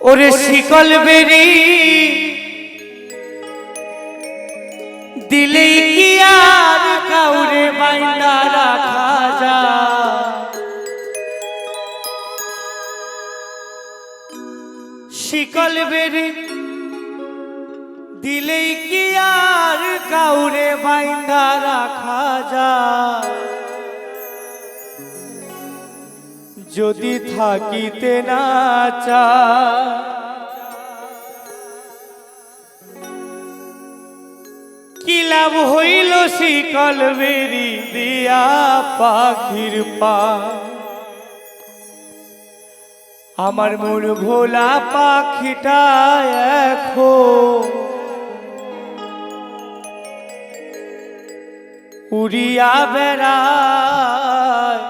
ওরে শিকল বেরি দিলেই কি আর কাউরে বাইন্দা রাখা যা শিকল বেরি দিলেই কি আর কাউরে বাইন্দা রাখা যায়? যদি থাকিতে না চা। কি লাভ হইল শিকল বেরি দিয়া পাখির পা? আমার মন ভোলা পাখিটা এখন উড়িয়া বেড়ায়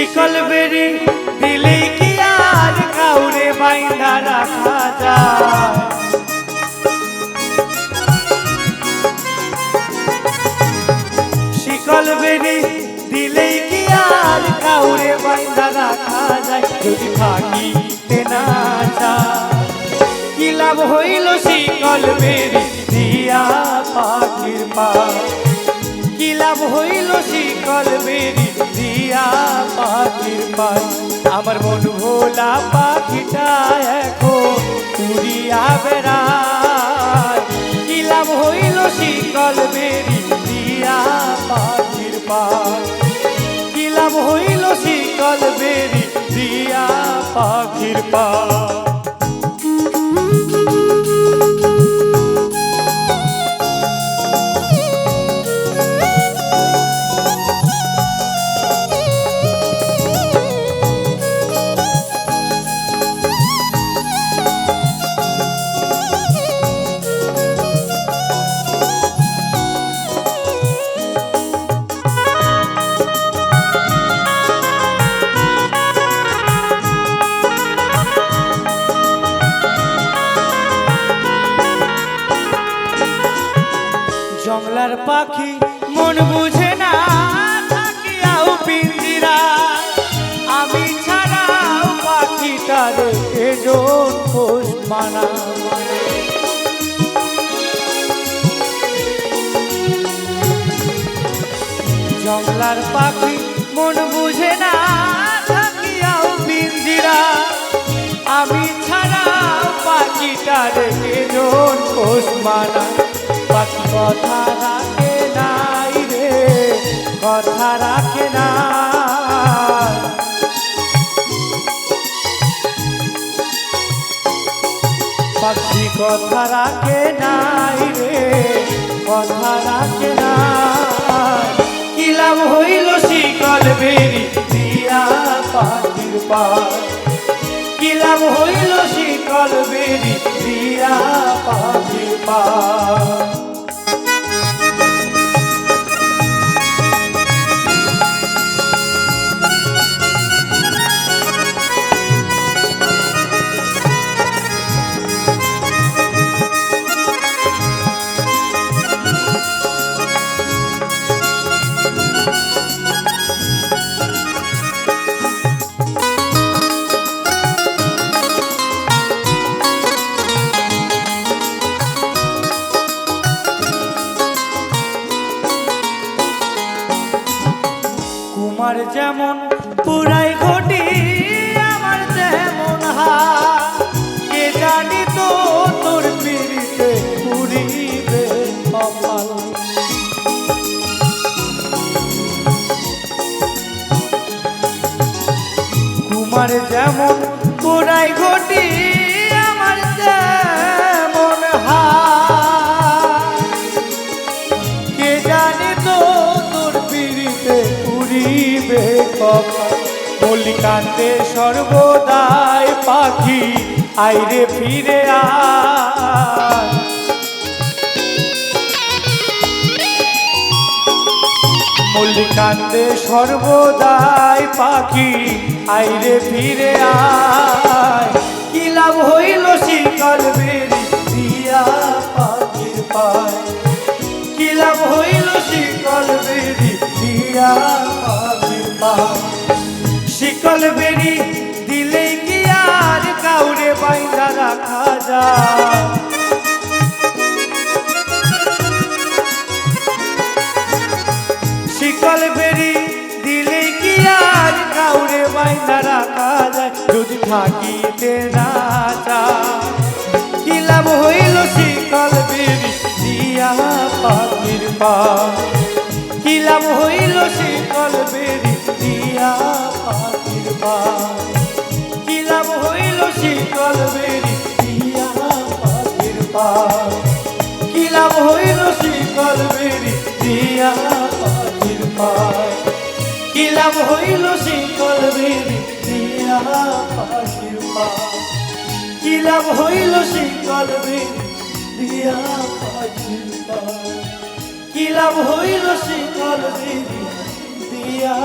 শিকল বেরি দিলে কি আর কাউরে বাইন্দা রাখা যায়? শিকল বেরি দিলে কি আর কাউরে বাইন্দা রাখা যায়? যদি থাকিতে না চায়, কি লাভ হইল শিকল বেরি দিয়া পাখির পা কি লাভ হইল শিকল বেরি দিয়া পাখির পাই। আমার মন ভোলা পাখিটা এখন উড়িয়া বেড়ায়। কিলাম হইল শিকল বেরি দিয়া পাখির পাই কিলাম হইল শিকল বেরি দিয়া পাখির পাই জংলার পাখি মন বুঝে না, থাকিয়াও পিঞ্জিরা। আমি ছাড়াও পাখিটার এজন খোঁজ মানা জংলার পাখি মন বুঝে না, থাকিয়াও পিঞ্জিরা। আমি ছাড়াও পাখিটার এজন খোঁজ মানা কথা রাখে নাই রে, কথা রাখে না পাখি কথা রাখে নাই রে, কথা রাখে না কি লাভ হইল শিকল বেরি দিয়া পাখির পায়? কি লাভ হইল শিকল বেরি দিয়া পাখির পায়? কুমার যেমন পুরাই ঘটি, আমার যেমন হাত কে জানে তো তোর পিড়িতে কপাল? মল্লিকান্তে সর্বদাই পাখি, আইরে ফিরে আয়। মল্লিকান্তে সর্বদাই পাখি, আইরে ফিরে আয়। কি লাভ হইল শিকল বেরি দিয়া পাখির পায়? কি লাভ হইল শিকল বেরি দিয়া পাখির পায়? শিকল বেরি দিলে কি আর কাউরে বাইন্দা রাখা যায়? বাইন্দা রাখা যায় যদি থাকিতে না চায়। কি হইল শিকল বেরি দিয়া পাখির পা কি লাভ হইল শিকল বেরি দিয়া পাখির পা কি লাভ হইল শিকল বেরি দিয়া পাখির পা লাভ হইল শিকল পায় কি লাভ হইল শিকল পায় কি লাভ হইল শিকল দিয়া